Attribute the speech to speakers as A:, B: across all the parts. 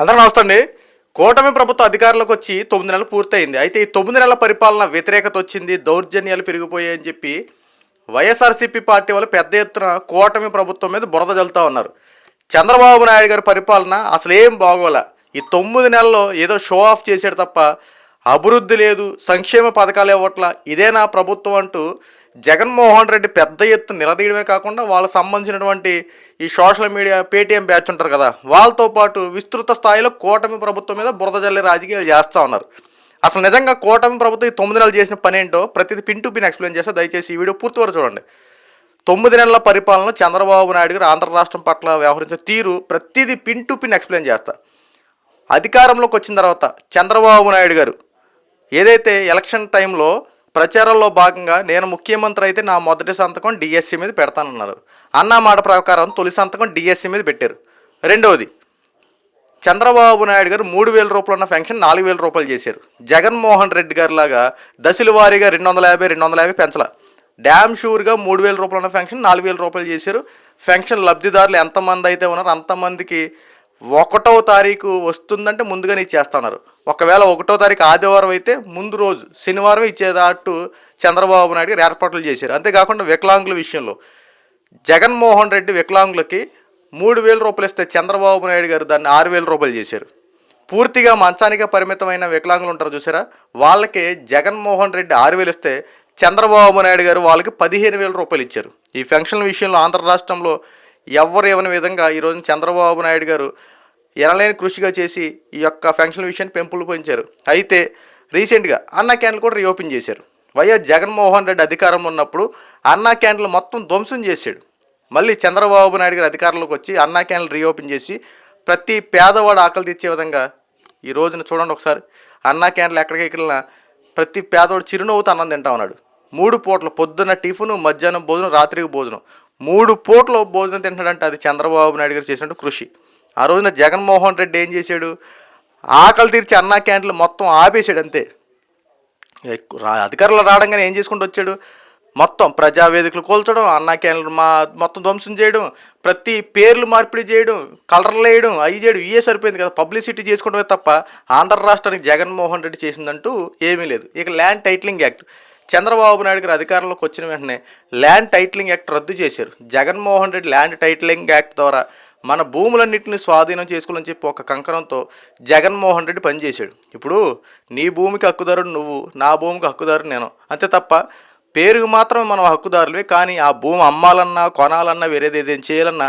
A: అందరూ నమస్తే అండి. కూటమి ప్రభుత్వ అధికారులకు వచ్చి తొమ్మిది నెలలు పూర్తయింది. అయితే ఈ తొమ్మిది నెలల పరిపాలన వ్యతిరేకత వచ్చింది దౌర్జన్యాలు పెరిగిపోయాయని చెప్పి వైఎస్ఆర్సీపీ పార్టీ వాళ్ళు పెద్ద ఎత్తున కూటమి ప్రభుత్వం మీద బురద జల్లుతా ఉన్నారు. చంద్రబాబు నాయుడు గారి పరిపాలన అసలు ఏం బాగోలే. ఈ తొమ్మిది నెలల్లో ఏదో షో ఆఫ్ చేశాడు తప్ప అభివృద్ధి లేదు సంక్షేమ పథకాలు ఇవ్వట్ల ఇదేనా ప్రభుత్వం అంటూ జగన్మోహన్ రెడ్డి పెద్ద ఎత్తున నిలదీయడమే కాకుండా వాళ్ళకి సంబంధించినటువంటి ఈ సోషల్ మీడియా పేటీఎం బ్యాచ్ ఉంటారు కదా వాళ్ళతో పాటు విస్తృత స్థాయిలో కూటమి ప్రభుత్వం మీద బురద జల్లే రాజకీయాలు చేస్తూ ఉన్నారు. అసలు నిజంగా కూటమి ప్రభుత్వం ఈ తొమ్మిది నెలలు చేసిన పని ఏంటో ప్రతిదీ పిన్ టు పిన్ ఎక్స్ప్లెయిన్ చేస్తే దయచేసి ఈ వీడియో పూర్తి వరకు చూడండి. తొమ్మిది నెలల పరిపాలన చంద్రబాబు నాయుడు గారు ఆంధ్ర రాష్ట్రం పట్ల వ్యవహరించే తీరు ప్రతిదీ పిన్ టు పిన్ ఎక్స్ప్లెయిన్ చేస్తా. అధికారంలోకి వచ్చిన తర్వాత చంద్రబాబు నాయుడు గారు ఏదైతే ఎలక్షన్ టైంలో ప్రచారంలో భాగంగా నేను ముఖ్యమంత్రి అయితే నా మొదటి సంతకం డిఎస్సి మీద పెడతానన్నారు. అన్న మాట ప్రకారం తొలి సంతకం డిఎస్సి మీద పెట్టారు. రెండవది చంద్రబాబు నాయుడు గారు మూడు వేల రూపాయలు ఉన్న ఫెన్షన్ నాలుగు వేల రూపాయలు చేశారు. జగన్మోహన్ రెడ్డి గారి లాగా దశల వారీగా రెండు వందల యాభై రెండు వందల యాభై పెంచల. డ్యామ్ షూర్గా మూడు వేల రూపాయలు ఉన్న ఫెన్షన్ నాలుగు వేల రూపాయలు చేశారు. ఫెన్షన్ లబ్ధిదారులు ఎంతమంది అయితే ఉన్నారో అంతమందికి ఒకటో తారీఖు వస్తుందంటే ముందుగానే ఇచ్చేస్తున్నారు. ఒకవేళ ఒకటో తారీఖు ఆదివారం అయితే ముందు రోజు శనివారం ఇచ్చేదాటు చంద్రబాబు నాయుడు గారు ఏర్పాట్లు చేశారు. అంతేకాకుండా వికలాంగుల విషయంలో జగన్మోహన్ రెడ్డి వికలాంగులకి మూడు వేల రూపాయలు ఇస్తే చంద్రబాబు నాయుడు గారు దాన్ని ఆరు వేల రూపాయలు చేశారు. పూర్తిగా మంచానికే పరిమితమైన వికలాంగులు ఉంటారు చూసారా? వాళ్ళకి జగన్మోహన్ రెడ్డి ఆరు వేలు ఇస్తే చంద్రబాబు నాయుడు గారు వాళ్ళకి పదిహేను వేల రూపాయలు ఇచ్చారు. ఈ ఫెన్షన్ విషయంలో ఆంధ్ర రాష్ట్రంలో ఎవరు ఇవ్వని విధంగా ఈరోజు చంద్రబాబు నాయుడు గారు ఎనలేని కృషిగా చేసి ఈ యొక్క ఫంక్షన్ విషయాన్ని పెంపులు పెంచారు. అయితే రీసెంట్గా అన్నా క్యాండ్లు కూడా రీఓపెన్ చేశారు. వైఎస్ జగన్మోహన్ రెడ్డి అధికారంలో ఉన్నప్పుడు అన్నా క్యాండ్లు మొత్తం ధ్వంసం చేశాడు. మళ్ళీ చంద్రబాబు నాయుడు గారు అధికారంలోకి వచ్చి అన్నా క్యాండ్లు రీఓపెన్ చేసి ప్రతి పేదవాడు ఆకలి తెచ్చే విధంగా ఈ రోజున చూడండి ఒకసారి అన్నా క్యాండ్లు ఎక్కడికి వెళ్ళినా ప్రతి పేదవాడు చిరునవ్వుతో అన్నం తింటా ఉన్నాడు. మూడు పూటలు పొద్దున్న టిఫిన్ మధ్యాహ్నం భోజనం రాత్రికి భోజనం. మూడు పూటలు భోజనం తింటాడంటే అది చంద్రబాబు నాయుడు గారు చేసినట్టు కృషి. ఆ రోజున జగన్మోహన్ రెడ్డి ఏం చేశాడు? ఆకలి తీర్చి అన్నా క్యాంటీన్లు మొత్తం ఆపేసాడు అంతే. అధికారులు రా- రావడంగానే ఏం చేసుకుంటూ వచ్చాడు? మొత్తం ప్రజావేదికలు కూల్చడం అన్నా క్యాన్లు మా మొత్తం ధ్వంసం చేయడం ప్రతి పేర్లు మార్పిడి చేయడం కలర్లు వేయడం అవి చేయడం ఇవే సరిపోయింది కదా. పబ్లిసిటీ చేసుకోవడమే తప్ప ఆంధ్ర రాష్ట్రానికి జగన్మోహన్ రెడ్డి చేసిందంటూ ఏమీ లేదు. ఇక land titling act. Chandrababu Naidu గారు అధికారంలోకి వచ్చిన వెంటనే ల్యాండ్ టైటిలింగ్ యాక్ట్ రద్దు చేశారు. Jaganmohan Reddy land titling act ద్వారా మన భూములన్నింటినీ స్వాధీనం చేసుకోవాలని చెప్పి ఒక కంకణంతో జగన్మోహన్ రెడ్డి పనిచేశాడు. ఇప్పుడు నీ భూమికి హక్కుదారుడు నువ్వు నా భూమికి హక్కుదారుడు నేను. అంతే తప్ప పేరుకు మాత్రమే మనం హక్కుదారులే కానీ ఆ భూమి అమ్మాలన్నా కొనాలన్నా వేరేది ఏదైనా చేయాలన్నా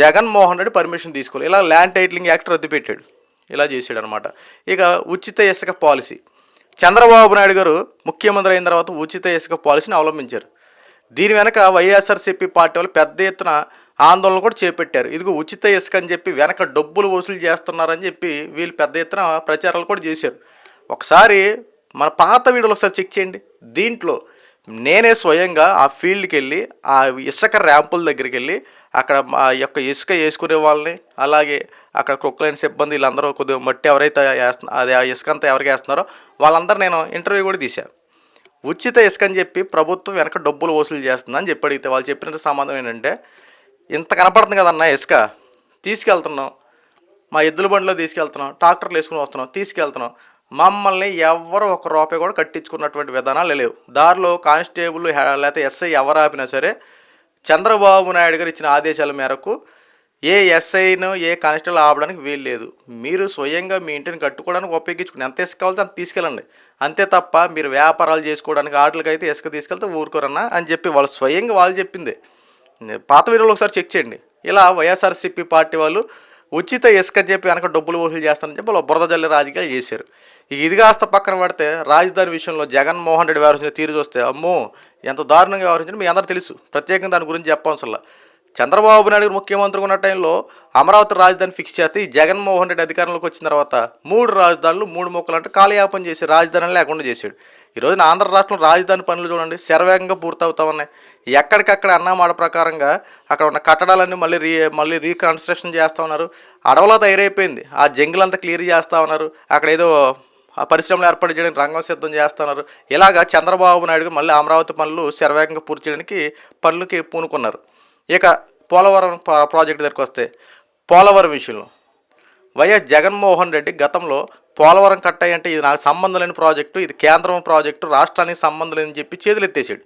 A: జగన్మోహన్ రెడ్డి పర్మిషన్ తీసుకోవాలి. ఇలా ల్యాండ్ టైటిలింగ్ యాక్ట్ రద్దు పెట్టాడు. ఇలా చేశాడు అనమాట ఇక ఉచిత ఇసుక పాలసీ. చంద్రబాబు నాయుడు గారు ముఖ్యమంత్రి అయిన తర్వాత ఉచిత ఇసుక పాలసీని అవలంబించారు. దీని వెనక వైఎస్ఆర్సీపీ పార్టీ వాళ్ళు పెద్ద ఎత్తున ఆందోళన కూడా చేపట్టారు. ఇదిగో ఉచిత ఇసుక అని చెప్పి వెనక డబ్బులు వసూలు చేస్తున్నారని చెప్పి వీళ్ళు పెద్ద ఎత్తున ప్రచారాలు కూడా చేశారు. ఒకసారి మన పాత వీడియోలు ఒకసారి చెక్ చేయండి. దీంట్లో నేనే స్వయంగా ఆ ఫీల్డ్కి వెళ్ళి ఆ ఇసుక ర్యాంపుల దగ్గరికి వెళ్ళి అక్కడ ఆ యొక్క ఇసుక వేసుకునే వాళ్ళని అలాగే అక్కడ కుక్కలైన సిబ్బంది వీళ్ళందరూ కొద్దిగా మట్టి ఎవరైతే వేస్తున్నా అది ఆ ఇసుక అంతా ఎవరికి వేస్తున్నారో వాళ్ళందరూ నేను ఇంటర్వ్యూ కూడా తీశాను ఉచిత ఇసుక అని చెప్పి ప్రభుత్వం వెనక డబ్బులు వసూలు చేస్తుందని చెప్పి అడిగితే వాళ్ళు చెప్పినంత సమాధానం ఏంటంటే ఇంత కనపడుతుంది కదన్న ఇసుక తీసుకెళ్తున్నాం. మా ఎద్దుల బండిలో తీసుకెళ్తున్నాం. ట్రాక్టర్లు వేసుకుని వస్తున్నాం. తీసుకెళ్తున్నాం. మమ్మల్ని ఎవరు ఒక రూపాయి కూడా కట్టించుకున్నటువంటి విధానాలు లేవు. దారిలో కానిస్టేబుల్ లేకపోతే ఎస్ఐ ఎవరు ఆపినా సరే చంద్రబాబు నాయుడు గారు ఇచ్చిన ఆదేశాల మేరకు ఏ ఎస్ఐను ఏ కానిస్టేబుల్ ఆపడానికి వీలు లేదు. మీరు స్వయంగా మీ ఇంటిని కట్టుకోవడానికి ఉపయోగించుకుని ఎంత ఇసుక కావాలో అంత తీసుకెళ్ళండి. అంతే తప్ప మీరు వ్యాపారాలు చేసుకోవడానికి ఆటలకైతే ఇసుక తీసుకెళ్తే ఊరుకోరన్నా అని చెప్పి వాళ్ళు స్వయంగా వాళ్ళు చెప్పింది. పాత వీడియోలో ఒకసారి చెక్ చేయండి. ఇలా వైఎస్ఆర్సీపీ పార్టీ వాళ్ళు ఉచిత ఇసుక అని చెప్పి వెనక డబ్బులు వసూలు చేస్తానని చెప్పి వాళ్ళు బురద జల్లి రాజకీయాలు చేశారు. ఇక ఇది కాస్త పక్కన పడితే రాజధాని విషయంలో జగన్మోహన్ రెడ్డి వ్యవహరించిన తీరు చూస్తే అమ్మో ఎంత దారుణంగా వ్యవహరించిన మీ అందరూ తెలుసు. ప్రత్యేకంగా దాని గురించి చెప్పవసరం చంద్రబాబు నాయుడు గారు ముఖ్యమంత్రిగా ఉన్న టైంలో అమరావతి రాజధాని ఫిక్స్ చేస్తే ఈ జగన్మోహన్ రెడ్డి అధికారంలోకి వచ్చిన తర్వాత మూడు రాజధానులు మూడు మొక్కలు అంటే కాలయాపన చేసి రాజధాని లేకుండా చేశాడు. ఈ రోజున ఆంధ్ర రాష్ట్రంలో రాజధాని పనులు చూడండి శరవేగంగా పూర్తవుతా ఉన్నాయి ఎక్కడికక్కడ అన్నమాట ప్రకారంగా అక్కడ ఉన్న కట్టడాలన్నీ మళ్ళీ రీ మళ్ళీ రీకన్స్ట్రక్షన్ చేస్తూ ఉన్నారు. అడవులో తయారైపోయింది. ఆ జంగిల్ అంతా క్లియర్ చేస్తూ ఉన్నారు. అక్కడ ఏదో ఆ పరిశ్రమలు ఏర్పాటు చేయడానికి రంగం సిద్ధం చేస్తున్నారు ఇలాగా చంద్రబాబు నాయుడు మళ్ళీ అమరావతి పనులు శరవేగంగా పూర్తి చేయడానికి పనులకి పూనుకున్నారు. ఇక పోలవరం ప్రాజెక్టు దగ్గరికి వస్తే పోలవరం విషయంలో వైఎస్ జగన్మోహన్ రెడ్డి గతంలో పోలవరం కట్టాయి అంటే ఇది నాకు సంబంధం లేని ప్రాజెక్టు ఇది కేంద్రం ప్రాజెక్టు రాష్ట్రానికి సంబంధం లేని చెప్పి చేతులు ఎత్తేసాడు.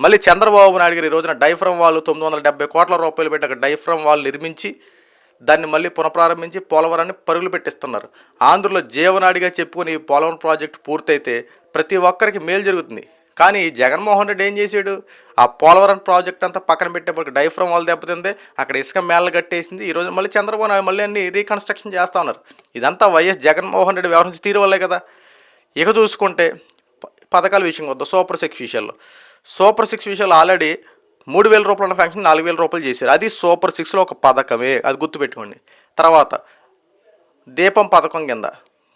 A: మళ్ళీ చంద్రబాబు నాయుడు గారు ఈ రోజున డైఫ్రమ్ వాళ్ళు తొమ్మిది వందల డెబ్బై కోట్ల రూపాయలు పెట్టి అక్కడ డైఫ్రమ్ వాళ్ళు నిర్మించి దాన్ని మళ్ళీ పునఃప్రారంభించి పోలవరాన్ని పరుగులు పెట్టిస్తున్నారు. ఆంధ్రలో జీవనాడిగా చెప్పుకుని ఈ పోలవరం ప్రాజెక్టు పూర్తయితే ప్రతి ఒక్కరికి మేలు జరుగుతుంది. కానీ జగన్మోహన్ రెడ్డి ఏం చేశాడు? ఆ పోలవరం ప్రాజెక్ట్ అంతా పక్కన పెట్టేప్పటికి డైఫ్రమ్ వాళ్ళు దెబ్బతింది అక్కడ ఇసుక మేళ్ళ కట్టేసింది ఈ రోజు మళ్ళీ చంద్రబాబు నాయుడు మళ్ళీ అన్ని రీకన్స్ట్రక్షన్ చేస్తూ ఉన్నారు. ఇదంతా వైఎస్ జగన్మోహన్ రెడ్డి వ్యవహరించి తీరు వల్లే కదా. ఇక చూసుకుంటే ప- పథకాల విషయం వద్ద సూపర్ సిక్స్ విషయాల్లో. సూపర్ సిక్స్ విషయాలు ఆల్రెడీ మూడు వేల రూపాయల ఫంక్షన్ నాలుగు వేల రూపాయలు చేశారు. అది సూపర్ సిక్స్లో ఒక పథకమే అది గుర్తుపెట్టుకోండి. తర్వాత దీపం పథకం కింద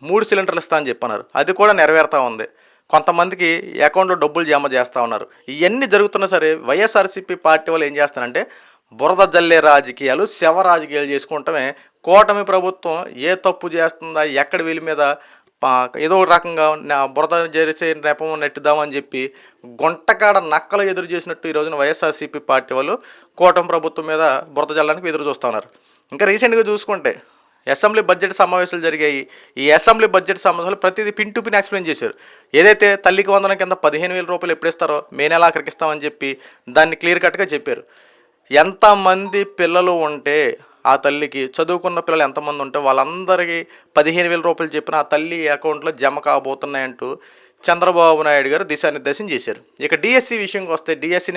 A: మూడు సిలిండర్లు ఇస్తా అని చెప్పన్నారు. అది కూడా నెరవేరుతా ఉంది. కొంతమందికి అకౌంట్లో డబ్బులు జమ చేస్తూ ఉన్నారు. ఇవన్నీ జరుగుతున్నా సరే వైఎస్ఆర్సీపీ పార్టీ వాళ్ళు ఏం చేస్తారంటే బురద జల్లే రాజకీయాలు శవ రాజకీయాలు చేసుకుంటమే కూటమి ప్రభుత్వం ఏ తప్పు చేస్తుందా ఎక్కడ వీళ్ళ మీద పా- ఏదో ఒక రకంగా నా బురద చేసే నెపం నెట్టుదామని చెప్పి గుంటకాడ నక్కలు ఎదురు చేసినట్టు ఈ రోజున వైఎస్ఆర్సీపీ పార్టీ వాళ్ళు కూటమి ప్రభుత్వం మీద బురద జల్లడానికి ఎదురు చూస్తూ ఉన్నారు. ఇంకా రీసెంట్గా చూసుకుంటే అసెంబ్లీ బడ్జెట్ సమావేశాలు జరిగాయి. ఈ అసెంబ్లీ బడ్జెట్ సమావేశాలు ప్రతిదీ పిన్ టు పిన్ ఎక్స్ప్లెయిన్ చేశారు. ఏదైతే తల్లికి వందనం కింద పదిహేను వేల రూపాయలు ఎప్పుడు ఇస్తారో మే నెల ఆఖరికి ఇస్తామని చెప్పి దాన్ని క్లియర్ కట్గా చెప్పారు. ఎంతమంది పిల్లలు ఉంటే ఆ తల్లికి చదువుకున్న పిల్లలు ఎంతమంది ఉంటే వాళ్ళందరికీ పదిహేను వేల రూపాయలు చెప్పిన ఆ తల్లి అకౌంట్లో జమ కాబోతున్నాయంటూ చంద్రబాబు నాయుడు గారు దిశానిర్దేశం చేశారు. ఇక డిఎస్సి విషయంకి వస్తే డిఎస్సి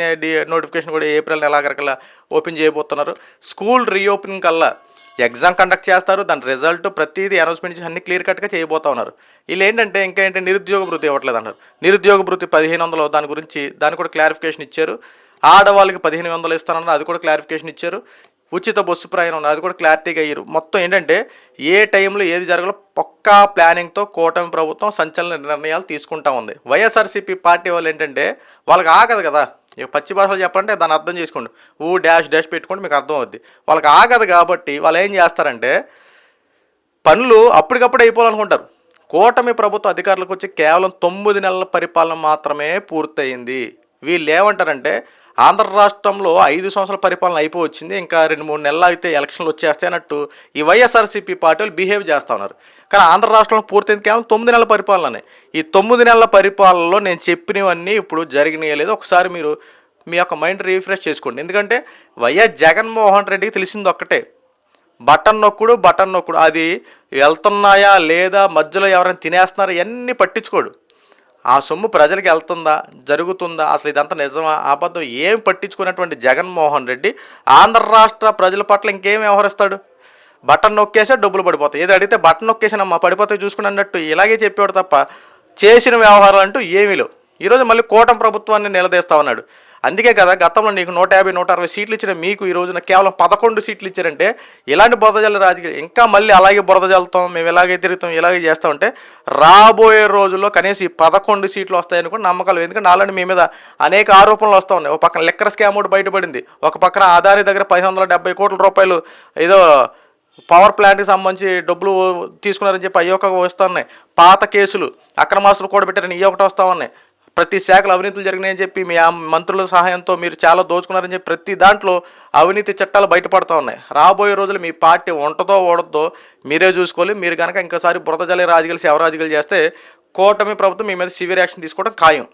A: నోటిఫికేషన్ కూడా ఏప్రిల్ నెలాఖరికల్లా ఓపెన్ చేయబోతున్నారు. స్కూల్ రీఓపెనింగ్ కల్లా ఎగ్జామ్ కండక్ట్ చేస్తారు దాని రిజల్ట్ ప్రతిదీ అనౌన్స్మెంట్ అన్ని క్లియర్ కట్గా చేయబోతా ఉన్నారు. వీళ్ళు ఏంటంటే ఇంకా ఏంటంటే నిరుద్యోగ భృతి ఇవ్వట్లేదు అన్నారు నిరుద్యోగ భృతి పదిహేను వందలు దాని గురించి దాని కూడా క్లారిఫికేషన్ ఇచ్చారు. ఆడవాళ్ళకి పదిహేను వందలు ఇస్తానన్నారు అది కూడా క్లారిఫికేషన్ ఇచ్చారు. ఉచిత బస్సు ప్రయాణం అది కూడా క్లారిటీగా అయ్యారు మొత్తం ఏంటంటే ఏ టైంలో ఏది జరగాలో పక్కా ప్లానింగ్తో కూటమి ప్రభుత్వం సంచలన నిర్ణయాలు తీసుకుంటా ఉంది. వైఎస్ఆర్సీపీ పార్టీ వాళ్ళు ఏంటంటే వాళ్ళకి ఆగదు కదా. ఇక పచ్చి భాషలో చెప్పాలంటే దాన్ని అర్థం చేసుకోండి. ఊ డాష్ డాష్ పెట్టుకోండి మీకు అర్థం అవుద్ది వాళ్ళకి ఆగదు కాబట్టి వాళ్ళు ఏం చేస్తారంటే పనులు అప్పటికప్పుడు అయిపోవాలనుకుంటారు. కూటమి ప్రభుత్వ అధికారులకు వచ్చి కేవలం తొమ్మిది నెలల పరిపాలన మాత్రమే పూర్తయింది. వీళ్ళు ఏమంటారంటే ఆంధ్ర రాష్ట్రంలో ఐదు సంవత్సరాల పరిపాలన అయిపోవచ్చింది. ఇంకా రెండు మూడు నెలలు అయితే ఎలక్షన్లు వచ్చేస్తాయి అన్నట్టు ఈ వైఎస్ఆర్సీపీ పార్టీ వాళ్ళు బిహేవ్ చేస్తూ ఉన్నారు. కానీ ఆంధ్ర రాష్ట్రంలో పూర్తయింది కేవలం తొమ్మిది నెలల పరిపాలననే. ఈ తొమ్మిది నెలల పరిపాలనలో నేను చెప్పినవన్నీ ఇప్పుడు జరిగినాయి లేదు ఒకసారి మీరు మీ యొక్క మైండ్ రీఫ్రెష్ చేసుకోండి. ఎందుకంటే వైఎస్ జగన్మోహన్ రెడ్డికి తెలిసింది ఒక్కటే. బటన్ నొక్కుడు బటన్ నొక్కుడు. అది వెళ్తున్నాయా లేదా మధ్యలో ఎవరైనా తినేస్తున్నారా ఇవన్నీ పట్టించుకోడు. ఆ సొమ్ము ప్రజలకు వెళ్తుందా? జరుగుతుందా? అసలు ఇదంతా నిజమా? అబద్ధం? ఏం పట్టించుకున్నటువంటి జగన్మోహన్ రెడ్డి ఆంధ్ర రాష్ట్ర ప్రజల పట్ల ఇంకేం వ్యవహరిస్తాడు? బటన్ నొక్కేసే డబ్బులు పడిపోతాయి. ఏది అడిగితే బటన్ నొక్కేసానమ్మా పడిపోతే చూసుకుని అన్నట్టు ఇలాగే చెప్పేవాడు తప్ప చేసిన వ్యవహారాలు అంటూ ఏమీ లేవు. ఈరోజు మళ్ళీ కూటమి ప్రభుత్వాన్ని నిలదీస్తా ఉన్నాడు. అందుకే కదా గతంలో నీకు నూట యాభై నూట అరవై సీట్లు ఇచ్చిన మీకు ఈ రోజున కేవలం పదకొండు సీట్లు ఇచ్చారంటే ఇలాంటి బురదజల్ల రాజకీయం ఇంకా మళ్ళీ అలాగే బురద జల్లుతాం మేము ఇలాగే తిరుగుతాం ఇలాగే చేస్తామంటే రాబోయే రోజుల్లో కనీసం ఈ పదకొండు సీట్లు వస్తాయని కూడా నమ్మకాలు ఎందుకంటే నాలని మీ మీద అనేక ఆరోపణలు వస్తూ ఉన్నాయి. ఒక పక్కన లెక్కర స్కామ్ ఒకటి బయటపడింది. ఒక పక్కన ఆదాని దగ్గర పది వందల డెబ్బై కోట్ల రూపాయలు ఏదో పవర్ ప్లాంట్కి సంబంధించి డబ్బులు తీసుకున్నారని చెప్పి అయ్యి ఒక వస్తున్నాయి. పాత కేసులు అక్రమాస్తులు కూడా పెట్టారని ఈ ఒకటి వస్తూ ఉన్నాయి. ప్రతి శాఖలో అవినీతులు జరిగినాయని చెప్పి మీ ఆ మంత్రుల సహాయంతో మీరు చాలా దోచుకున్నారని చెప్పి ప్రతి దాంట్లో అవినీతి చట్టాలు బయటపడుతూ ఉన్నాయి. రాబోయే రోజులు మీ పార్టీ ఉంటదో ఓడద్దో మీరే చూసుకోవాలి. మీరు కనుక ఇంకోసారి బురద జలే రాజకీయాలు శివరాజకీయాలు చేస్తే కూటమి ప్రభుత్వం మీ మీద సివియర్ యాక్షన్ తీసుకోవడం ఖాయం.